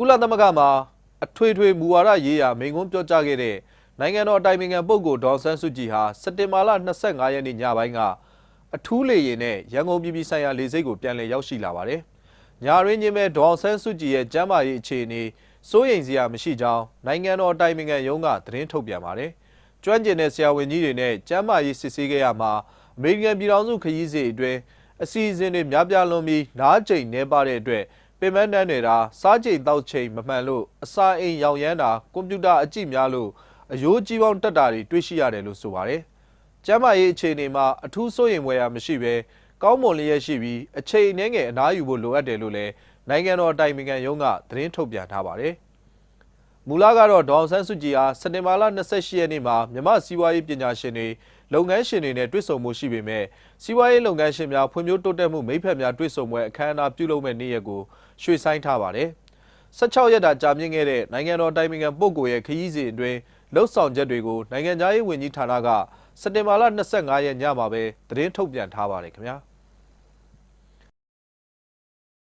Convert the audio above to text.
ကုလသမဂ္ဂမှာအထွေထွေမူဝါဒရေးရာမိန့်ခွန်းပြောကြားခဲ့တဲ့နိုင်ငံတော်အတိုင်ပင်ခံပုဂ္ဂိုလ်ဒေါ်ဆန်းစုကြည်ဟာစက်တင်ဘာလ25ရက်နေ့ညပိုင်းကအထူးလေယာဉ်နဲ့ရန်ကုန်ပြည်ပြည်ဆိုင်ရာလေဆိပ်ကိုပြန်လည်ရောက်ရှိလာပါတယ်။ညာရင်းချင်းမဲ့ဒေါ်ဆန်းစုကြည်ရဲ့ကျမ်းမာရေးအခြေအနေစိုးရိမ်စရာမရှိကြောင်းနိုင်ငံတော်အတိုင်ပင်ခံရုံးကသတင်းထုတ်ပြန်ပါတယ်။ကျွမ်းကျင်တဲ့ဆရာဝန်ကြီးတွေနဲ့ကျမ်းမာရေးစစ်ဆေးခဲ့ရမှာအမေရိကန်ပြည်ထောင်စုခရီးစဉ်အတွင်းအစီအစဉ်တွေများပြားလွန်ပြီးနားကျိန်နေပါတဲ့အတွက် ပင်မတန်းနေတာစားကြိမ်တောက်ချိန်မမှန်လို့အစာအိမ်ရောင်ရမ်းတာကွန်ပျူတာအကြည့်များလို့အယိုးကြီးပေါင်းတက်တာတွေတွေ့ရှိရတယ်လို့ဆိုပါတယ်။ကျမ်းမာရေးအခြေအနေမှာအထူးစိုးရိမ်ဖွယ်ရာမရှိဘဲကောင်းမွန်လျက်ရှိပြီးအချိန်အနည်းငယ်အနားယူဖို့လိုအပ်တယ်လို့လည်းနိုင်ငံတော်အတိုင်ပင်ခံရုံးကသတင်းထုတ်ပြန်ထားပါတယ်။ မူလကတော့ဒေါအောင်ဆန်းစုကြည်ဟာစက်တင်ဘာလ28ရက်နေ့မှာမြမစီးပွားရေးပညာရှင်တွေလုပ်ငန်းရှင်တွေနဲ့တွေ့ဆုံမှုရှိပေမဲ့စီးပွားရေးလုပ်ငန်းရှင်များဖွံ့ဖြိုးတိုးတက်မှုမိဖက်များတွေ့ဆုံပွဲအခမ်းအနားပြုလုပ်မဲ့နေ့ရက်ကိုရွှေ့ဆိုင်းထားပါတယ်။16ရက်တာကြာမြင့်ခဲ့တဲ့နိုင်ငံတော်တိုင်ပင်ခံပုဂ္ဂိုလ်ရဲ့ခရီးစဉ်အတွင်းလှုပ်ဆောင်ချက်တွေကိုနိုင်ငံသားရေးဝန်ကြီးဌာနကစက်တင်ဘာလ25ရက်ညမှာပဲသတင်းထုတ်ပြန်ထားပါတယ်ခင်ဗျာ။